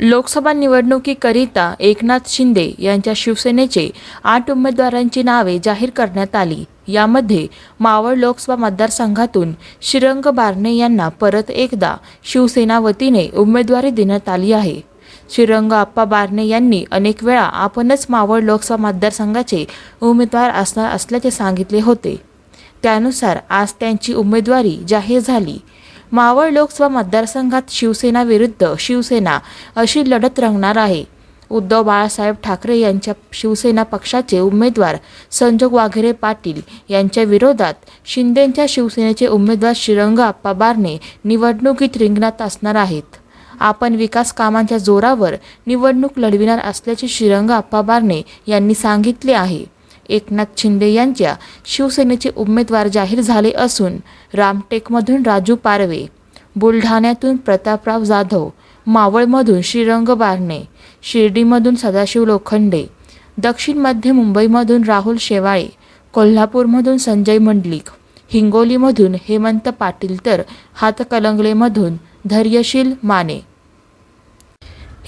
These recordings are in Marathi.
लोकसभा निवडणुकीकरिता एकनाथ शिंदे यांच्या शिवसेनेचे आठ उमेदवारांची नावे जाहीर करण्यात आली. यामध्ये मावळ लोकसभा मतदारसंघातून श्रीरंग बारणे यांना परत एकदा शिवसेना वतीने उमेदवारी देण्यात आली आहे. श्रीरंग आप्पा बारणे यांनी अनेक वेळा आपणच मावळ लोकसभा मतदारसंघाचे उमेदवार असणार असल्याचे सांगितले होते. त्यानुसार आज त्यांची उमेदवारी जाहीर झाली. मावळ लोकसभा मतदारसंघात शिवसेना विरुद्ध शिवसेना अशी लढत रंगणार आहे. उद्धव बाळासाहेब ठाकरे यांच्या शिवसेना पक्षाचे उमेदवार संजोग वाघेरे पाटील यांच्या विरोधात शिंदेंच्या शिवसेनेचे उमेदवार श्रीरंग आप्पा बारणे निवडणुकीत रिंगणात असणार आहेत. आपण विकास कामांच्या जोरावर निवडणूक लढविणार असल्याचे श्रीरंग आप्पा बारणे यांनी सांगितले आहे. एकनाथ शिंदे यांच्या शिवसेनेचे उमेदवार जाहीर झाले असून रामटेकमधून राजू पारवे बुलढाण्यातून प्रतापराव जाधव मावळमधून श्रीरंग बारणे शिर्डीमधून सदाशिव लोखंडे दक्षिण मध्य मुंबईमधून राहुल शेवाळे कोल्हापूरमधून संजय मंडलिक हिंगोलीमधून हेमंत पाटील तर हातकलंगलेमधून धैर्यशील माने.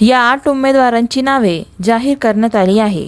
या आठ उमेदवारांची नावे जाहीर करण्यात आली आहे.